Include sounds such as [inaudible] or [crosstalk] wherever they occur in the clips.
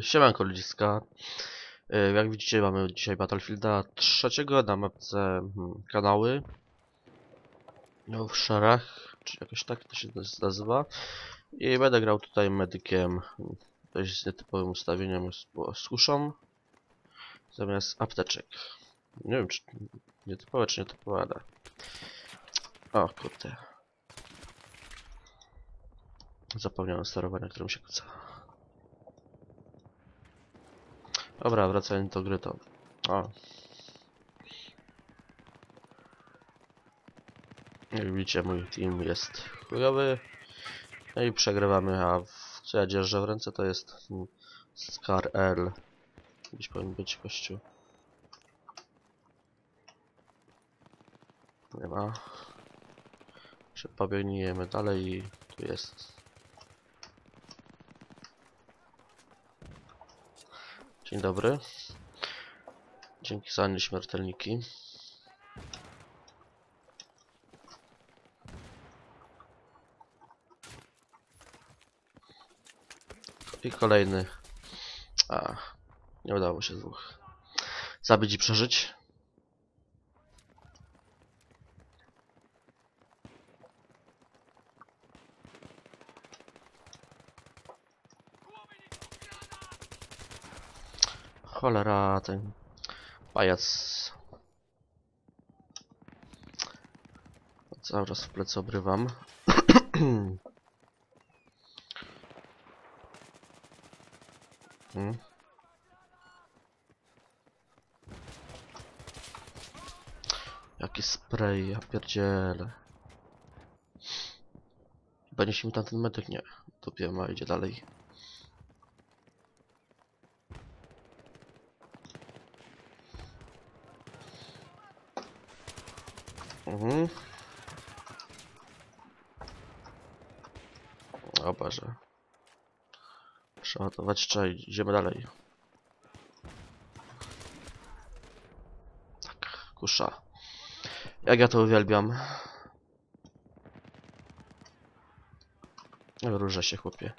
Siemanko ludziska. E, Jak widzicie mamy dzisiaj Battlefielda trzeciego na mapce hmm, kanały. No w szarach, czy jakoś tak to się naz- nazywa. I będę grał tutaj medykiem. Dość z nietypowym ustawieniem z kuszą. Zamiast apteczek. Nie wiem czy nietypowe czy nietypowe, ale... O kurde. Zapomniałem sterowania, którym się kuca. Dobra, wracając do gry to... O. Jak widzicie mój team jest chujowy. No i przegrywamy, a co ja dzierżę w ręce to jest Scar L. Gdzieś powinien być kościół. Nie ma. Czy pobiegnijmy dalej i tu jest. Dzień dobry. Dzięki za nieśmiertelniki. I kolejny. A, nie udało się dwóch. Zabić i przeżyć. Cholera, ten pajac. Cały czas w plecy obrywam. [clears throat] Hmm. Jaki spray, ja pierdzielę. Chyba niesie mi tamten medyk, nie. Dupie ma, idzie dalej. Mhm. O Boże. Przeładować trzeba, i idziemy dalej. Tak, kusza. Jak ja to uwielbiam. Różę się, chłopie.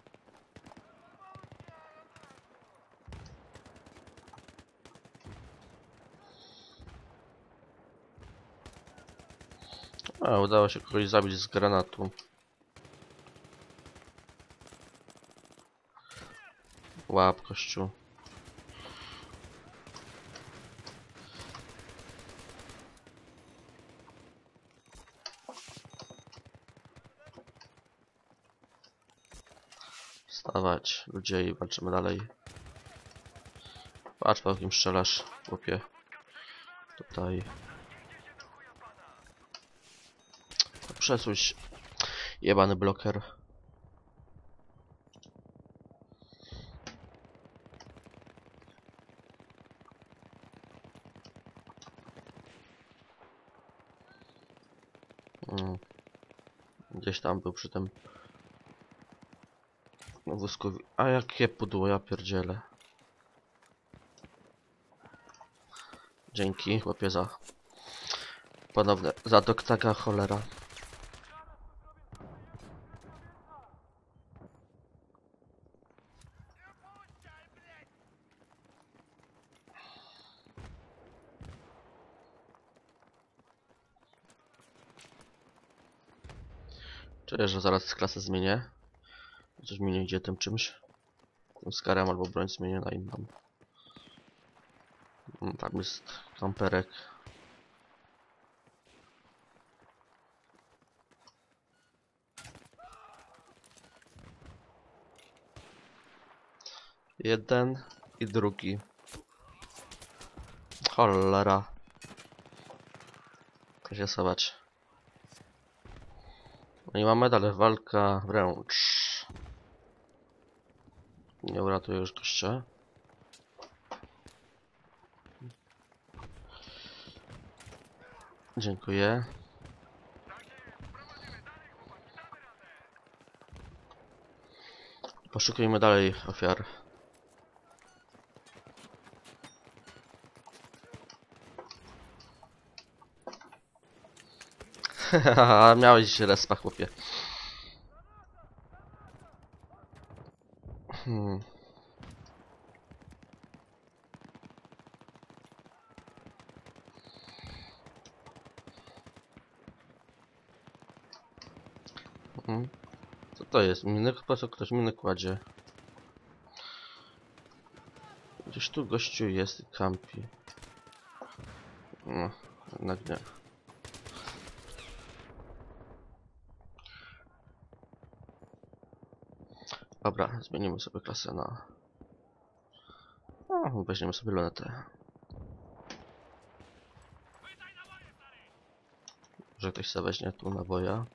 A, udało się kogoś zabić z granatu. Łap, kościół. Wstawać, ludzie, i walczymy dalej. Patrz, po jakim strzelasz, chłopie. Tutaj. Przesuń się. Jebany bloker. Mm. Gdzieś tam był przy tym wózku. A jakie pudło, ja pierdzielę. Dzięki, chłopie, za ponowne, za doktaka cholera. Czuję, że zaraz klasę zmienię. Coś mi nie idzie tym czymś. Tym skarem albo broń zmienię na inną. Mm, Tam jest kamperek. Jeden i drugi. Cholera. Się schować. No i mam medal, walka wręcz. Nie uratuję już gościa. Dziękuję. Poszukujmy dalej ofiar. [laughs] Miałeś respa, chłopie. Hmm. Hmm. Co to jest? Miny chyba co ktoś miny kładzie. Gdzieś tu gościu jest kampi. No, jednak nie. Dobra, zmienimy sobie klasę na... No, weźmiemy sobie lunetę. Że ktoś sobie weźmie tu naboja.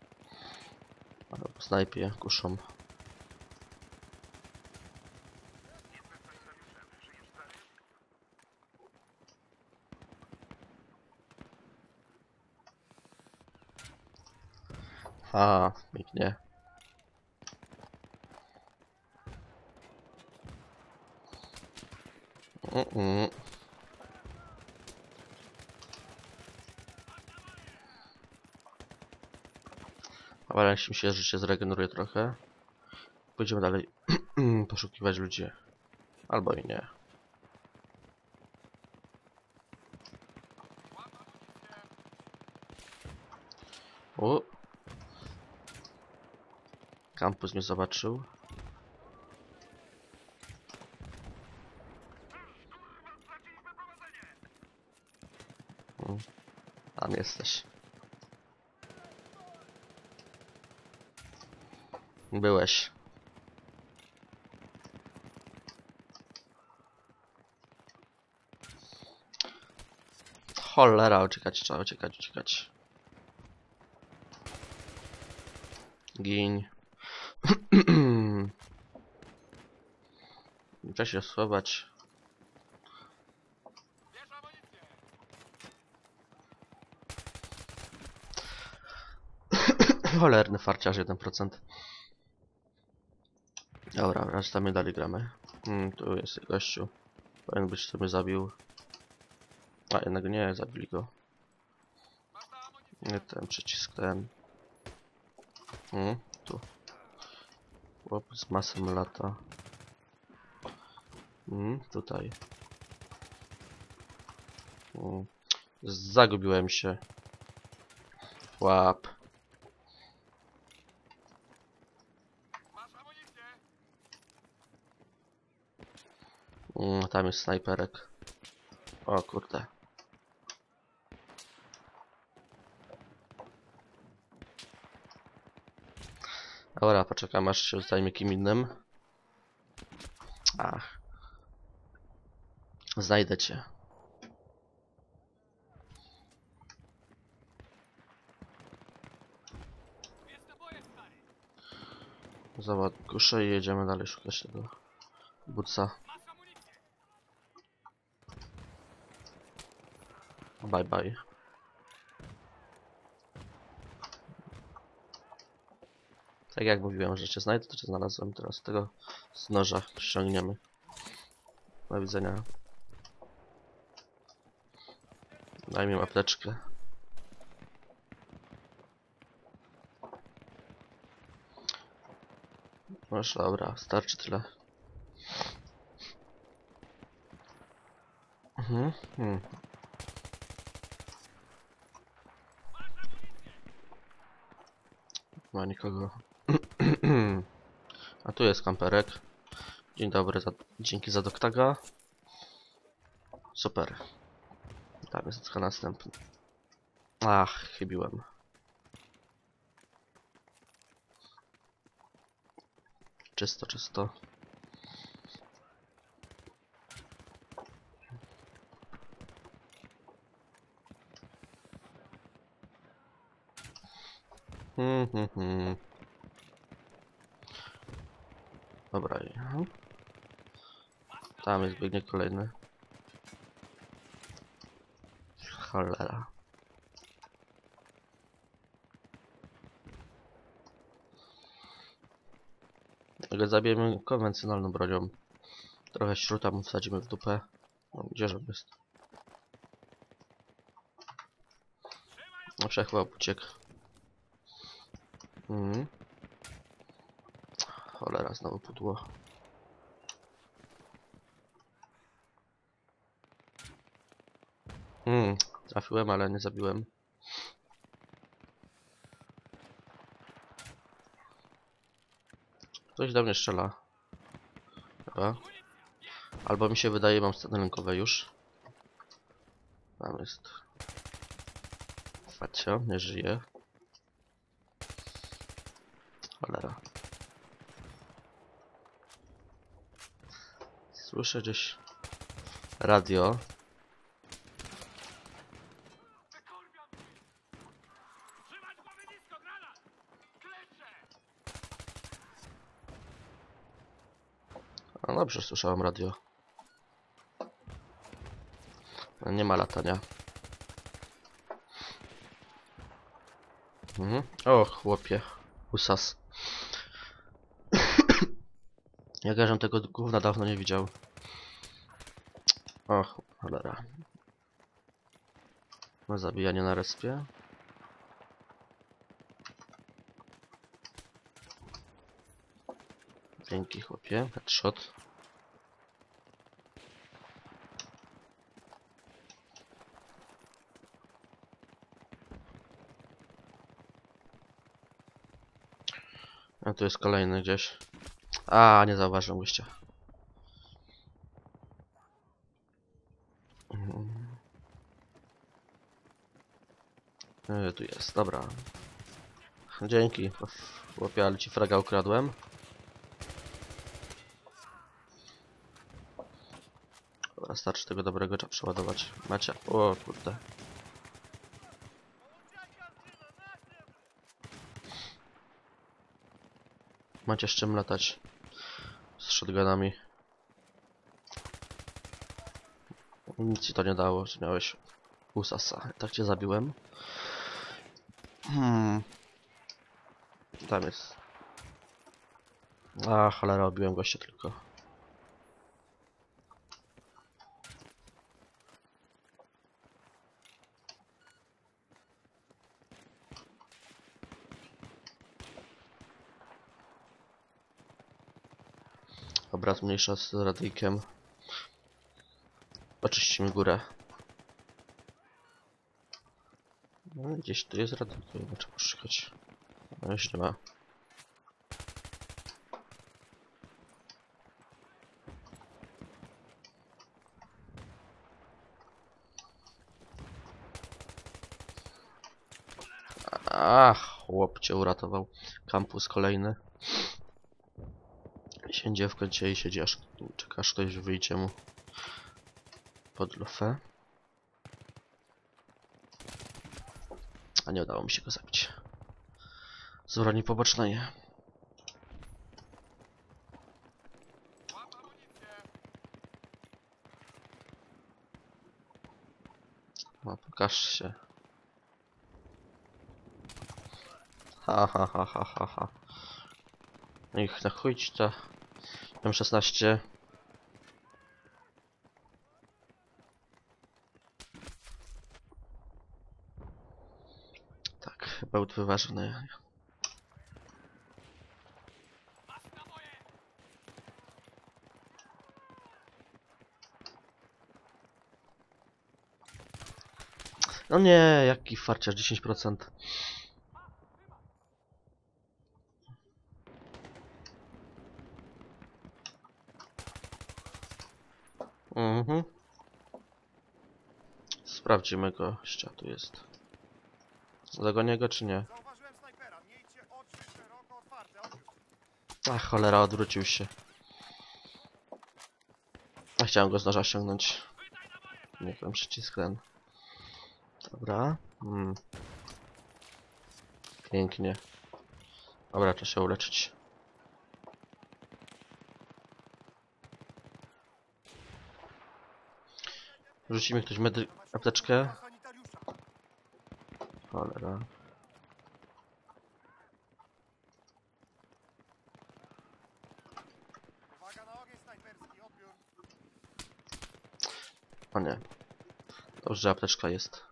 Albo snajpie, kuszą. A, pięknie. Mm -mm. Ale jak mi się życie zregeneruje trochę. Pójdziemy dalej [clears throat] poszukiwać ludzi. Albo i nie. O! Kampus mnie zobaczył. Tam jesteś. Byłeś. Cholera, uciekać, trzeba uciekać, uciekać. Gin. Trzeba [clears throat] się schować. Cholerny farciarz 1%. Dobra, raz tam dalej gramy. Mm, tu jest gościu. Powinien być, co mnie zabił. A, jednak nie, zabili go. Nie ten przycisk, ten. Mm, tu. Chłop z masą lata. Mm, tutaj. Mm. Zagubiłem się. Łap. Mm, tam jest snajperek. O kurde. Dobra, poczekam aż się zajmie kim innym. Ach. Znajdę cię. Zobacz, kuszę i jedziemy dalej szukać tego butsa. Bye bye. Tak jak mówiłem, że cię znajdę, to cię znalazłem. Teraz tego z noża ściągniemy. Do widzenia. Daj mi apteczkę. Masz, dobra, starczy tyle. Mhm, mhm. Nie ma nikogo. [clears throat] A tu jest kamperek. Dzień dobry, za, dzięki za doktaga. Super. Tam jest tylko następny. Ach, chybiłem. Czysto, czysto. Hmm. Dobra. Tam jest biegnie kolejny. Cholera. Jak zabijemy konwencjonalną bronią. Trochę śruta mu wsadzimy w dupę. No, gdzież on jest? No przechłop uciekł. Mhm. Cholera, znowu pudło. Hmm, trafiłem, ale nie zabiłem. Ktoś do mnie strzela. Chyba. Albo mi się wydaje, mam sceny lękowe już. Tam jest. Facio, nie żyje. Cholera. Słyszę gdzieś radio. No dobrze, słyszałem radio. No nie ma latania. Mhm. O, chłopie. Usas. Jak ja żem tego gówna dawno nie widział. Och, cholera. No zabijanie na respie. Dzięki chłopie, headshot. A tu jest kolejny gdzieś. A, nie zauważyłem gościa. Mhm. E, tu jest, dobra. Dzięki, chłopie, ale ci fraga ukradłem. Dobra, starczy tego dobrego, trzeba przeładować. Macie? O kurde. Macie z czym latać. Shotgunami. Nic ci to nie dało, że miałeś usasa. Tak cię zabiłem. Hmm. Tam jest. A, cholera, obiłem gościa tylko. Dobra, zmniejsza z radyjkiem. Oczyścimy górę. No, gdzieś tu jest radyjko, chyba trzeba poszukać. No już nie ma. Ach, chłop uratował. Kampus kolejny. Siędzie w kącie i siedzi aż czeka aż ktoś wyjdzie mu pod lufę. A nie udało mi się go zabić. Z broni pobocznej. No, pokaż się. Ha ha ha ha ha ha. Niech na chuj to. M16. Tak, bełt wyważony. No nie, jaki farciarz 10%. Mhm. Sprawdzimy go. tu jest. Dogonię go czy nie? Ach, cholera, odwrócił się. A chciałem go z noża ściągnąć. Nie wiem, przycisk ten. Dobra. Mm. Pięknie. Dobra, trzeba się uleczyć. Rzuci mi ktoś medy... apteczkę? Cholera. O nie. Dobrze, że apteczka jest.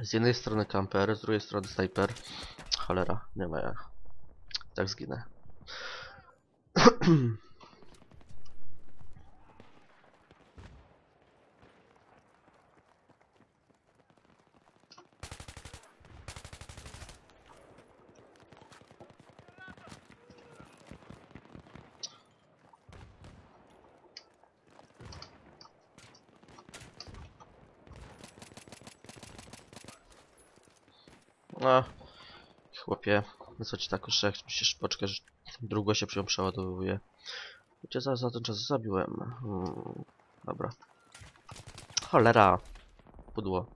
Z jednej strony kamper, z drugiej strony snajper. Cholera, nie ma ja. Tak zginę. [clears throat] No, chłopie, no co ci tak uszach, musisz poczekać, że długo się przy przeładowuje. Cię za, za ten czas zabiłem. Hmm, dobra. Cholera. Pudło.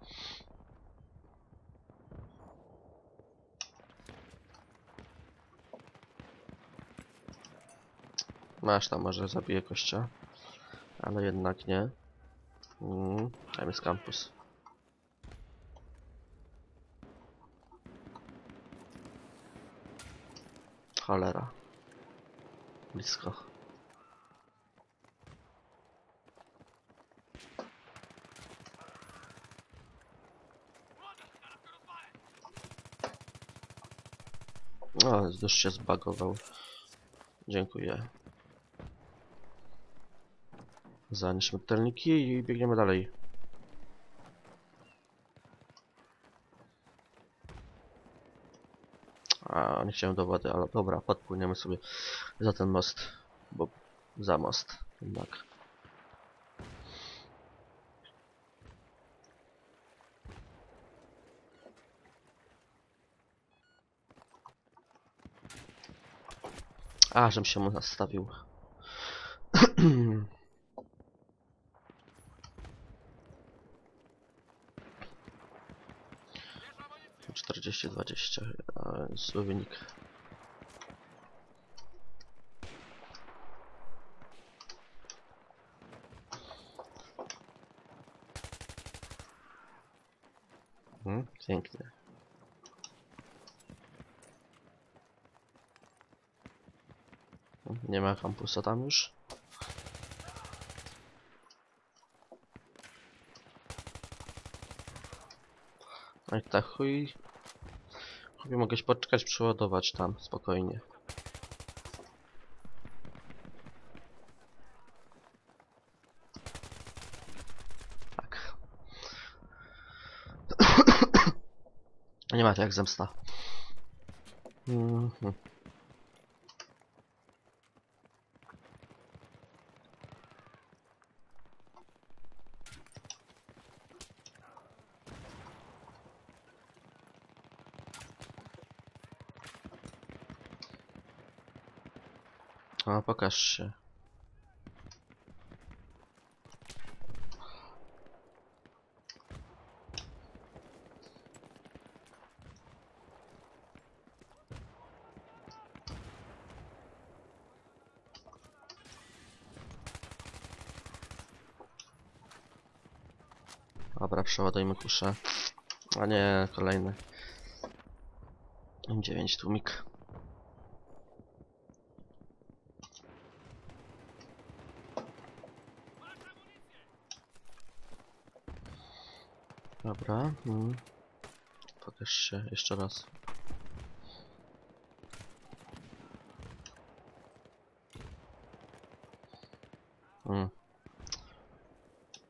Masz tam, może zabiję kościa. Ale jednak nie. Mm, tam jest kampus. Cholera. Blisko. O, już się zbagował. Dziękuję. Za nieśmiertelniki i biegniemy dalej. Nie chciałem do wody, ale dobra, podpłyniemy sobie za ten most, bo za most, jednak. A, żem się mu nastawił. 40-20, a zły wynik. Hmm, pięknie. Nie ma kampusa tam już. No i tak chuj. Chuj mogę się poczekać, przeładować tam spokojnie. Tak. [coughs] Nie ma to jak zemsta. Mhm. A, pokaż się. Dobra, przeładujmy kuszę. A nie, kolejny. M9 tłumik. Dobra. Mm. Pokaż się jeszcze raz.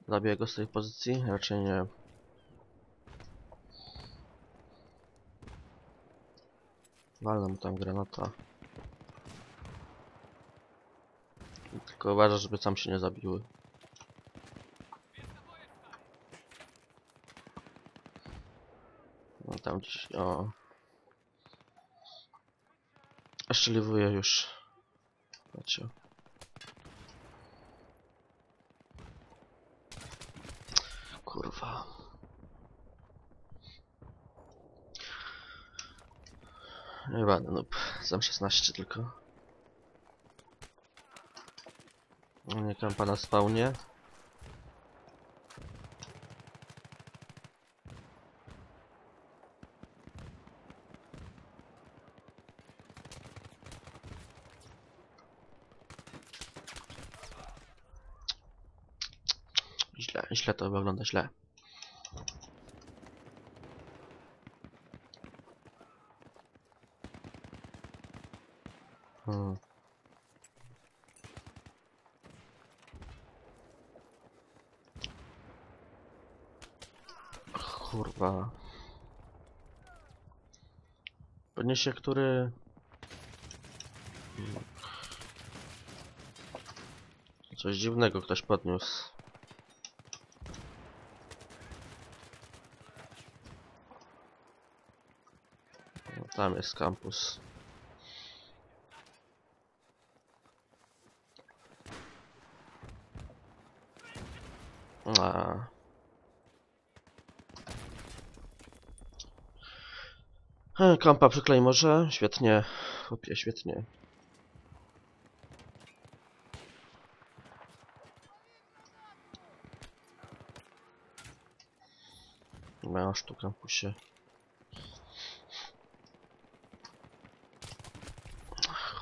Zabiję go z tej pozycji? Raczej nie. Walnę mu tam granata. Tylko uważaj, żeby sam się nie zabiły. No tam gdzieś, o. Szczeliwuję już. Macie. Kurwa. Nie będę, no. Sam 16 tylko. Nie kampa na spawnie. To wygląda, źle. Hmm. Kurwa. Podniesie, który... Hmm. Coś dziwnego ktoś podniósł. Tam jest kampus. A. E, Kampa przyklej może? Świetnie. Chłopie, świetnie. Masz tu kampusie.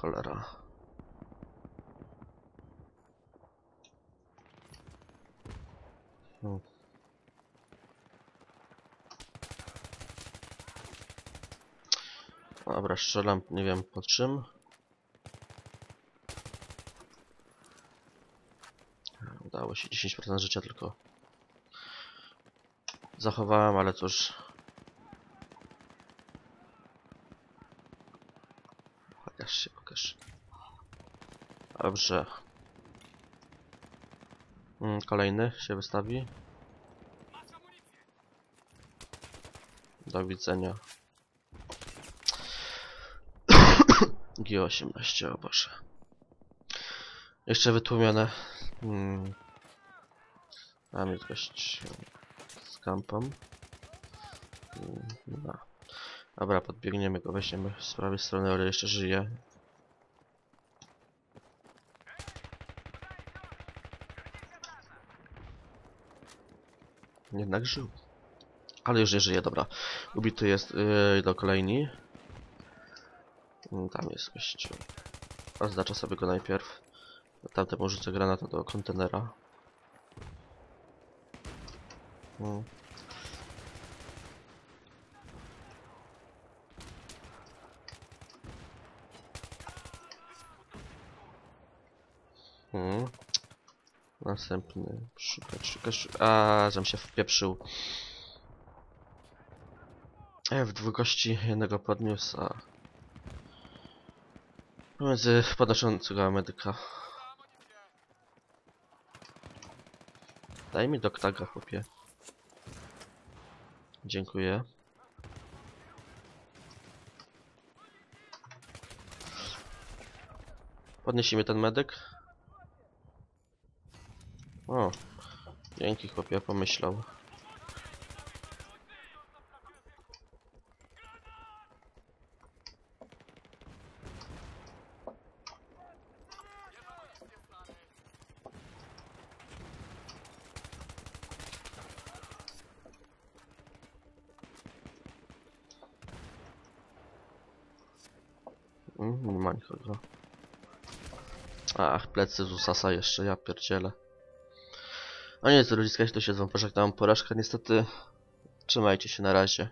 Cholera. Hmm. Dobra, strzelam, nie wiem po czym. Udało się 10% życia tylko. Zachowałem, ale cóż. Pokaż się, pokaż. Dobrze. Mm, Kolejny się wystawi. Do widzenia. [coughs] G18, o Boże. Jeszcze wytłumione. Hmm. Mam gość z kampą. Hmm, No. Dobra, podbiegniemy go, weźmiemy z prawej strony, ale jeszcze żyje. Jednak żył. Ale już nie żyje, dobra. Ubity jest yy, do kolejni. Mm, Tam jest gościu. Oznaczę sobie go najpierw. Tamtemu rzucę granatę do kontenera. Mm. Mm. Następny. Szukać, szukać, szukać. A, żem się wpieprzył. E, w dwóch gości jednego podniósł, a... Pomiędzy podnoszącego medyka. Daj mi doktaga, chłopie. Dziękuję. Podniesie mi ten medyk. O, dzięki chłopie, pomyślał. Mm. Ach, plecy z Usasa jeszcze, ja pierdzielę. Nie, co ludziska, jeśli to się z wam pożegnam porażka, niestety. Trzymajcie się na razie.